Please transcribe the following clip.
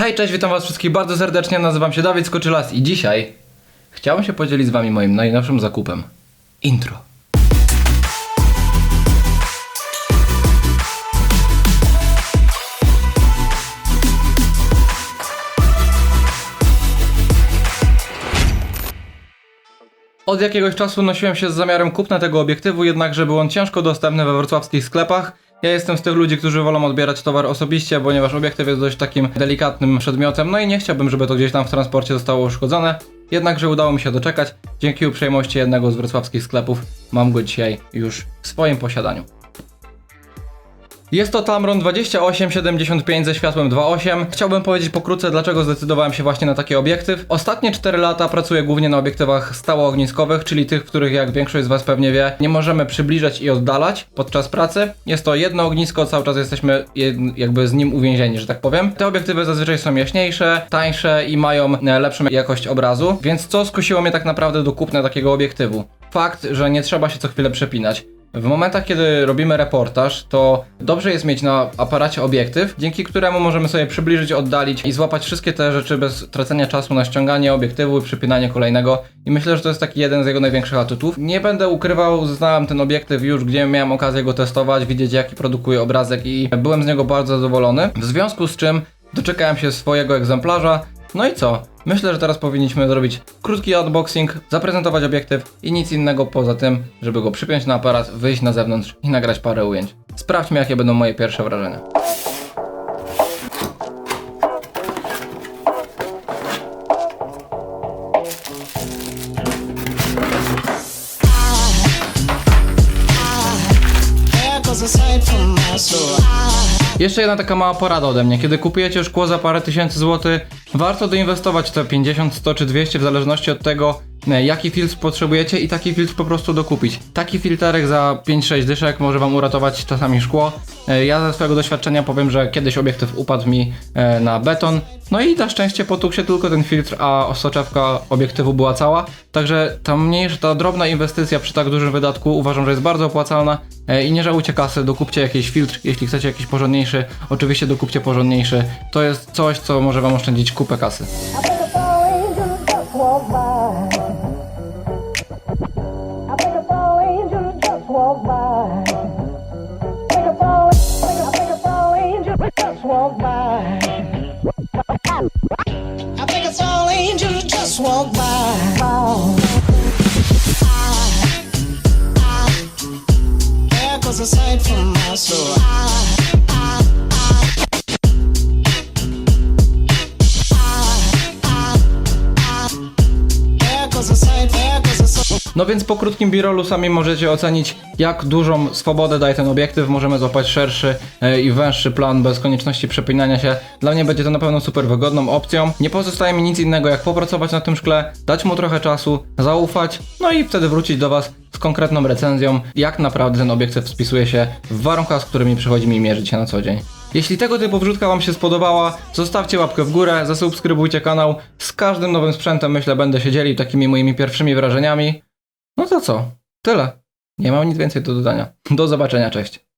Hej, cześć, witam was wszystkich bardzo serdecznie, nazywam się Dawid Skoczylas i dzisiaj chciałem się podzielić z wami moim najnowszym zakupem. Intro. Od jakiegoś czasu nosiłem się z zamiarem kupna tego obiektywu, jednakże był on ciężko dostępny we wrocławskich sklepach. Ja jestem z tych ludzi, którzy wolą odbierać towar osobiście, ponieważ obiektyw jest dość takim delikatnym przedmiotem, no i nie chciałbym, żeby to gdzieś tam w transporcie zostało uszkodzone. Jednakże udało mi się doczekać. Dzięki uprzejmości jednego z wrocławskich sklepów mam go dzisiaj już w swoim posiadaniu. Jest to Tamron 2875 ze światłem 2.8. Chciałbym powiedzieć pokrótce, dlaczego zdecydowałem się właśnie na taki obiektyw. Ostatnie 4 lata pracuję głównie na obiektywach stałoogniskowych, czyli tych, których jak większość z Was pewnie wie, nie możemy przybliżać i oddalać podczas pracy. Jest to jedno ognisko, cały czas jesteśmy jakby z nim uwięzieni, że tak powiem. Te obiektywy zazwyczaj są jaśniejsze, tańsze i mają e, lepszą jakość obrazu, więc co skusiło mnie tak naprawdę do kupna takiego obiektywu? Fakt, że nie trzeba się co chwilę przepinać. W momentach, kiedy robimy reportaż, to dobrze jest mieć na aparacie obiektyw, dzięki któremu możemy sobie przybliżyć, oddalić i złapać wszystkie te rzeczy bez tracenia czasu na ściąganie obiektywu i przypinanie kolejnego. I myślę, że to jest taki jeden z jego największych atutów. Nie będę ukrywał, znałem ten obiektyw już, gdzie miałem okazję go testować, widzieć jaki produkuje obrazek i byłem z niego bardzo zadowolony. W związku z czym doczekałem się swojego egzemplarza. No i co? Myślę, że teraz powinniśmy zrobić krótki unboxing, zaprezentować obiektyw i nic innego poza tym, żeby go przypiąć na aparat, wyjść na zewnątrz i nagrać parę ujęć. Sprawdźmy, jakie będą moje pierwsze wrażenia. Jeszcze jedna taka mała porada ode mnie. Kiedy kupujecie szkło za parę tysięcy złotych, warto doinwestować te 50, 100 czy 200 w zależności od tego, e, jaki filtr potrzebujecie i taki filtr po prostu dokupić. Taki filterek za 5-6 dyszek może wam uratować czasami szkło. E, Ja ze swojego doświadczenia powiem, że kiedyś obiektyw upadł mi e, na beton, no i na szczęście potłukł się tylko ten filtr, a soczewka obiektywu była cała. Także ta mniejsza, ta drobna inwestycja przy tak dużym wydatku uważam, że jest bardzo opłacalna i nie żałujcie kasy, dokupcie jakiś filtr, jeśli chcecie jakiś porządniejszy, oczywiście dokupcie porządniejszy. To jest coś, co może wam oszczędzić Desculpa, Caça. Aside from my soul, I No więc po krótkim birolu sami możecie ocenić, jak dużą swobodę daje ten obiektyw. Możemy złapać szerszy e, i węższy plan bez konieczności przepinania się. Dla mnie będzie to na pewno super wygodną opcją. Nie pozostaje mi nic innego, jak popracować na tym szkle, dać mu trochę czasu, zaufać, no i wtedy wrócić do Was z konkretną recenzją, jak naprawdę ten obiektyw spisuje się w warunkach, z którymi przychodzi mi mierzyć się na co dzień. Jeśli tego typu wrzutka Wam się spodobała, zostawcie łapkę w górę, zasubskrybujcie kanał. Z każdym nowym sprzętem myślę będę się dzielił takimi moimi pierwszymi wrażeniami. No to co? Tyle. Nie mam nic więcej do dodania. Do zobaczenia, cześć.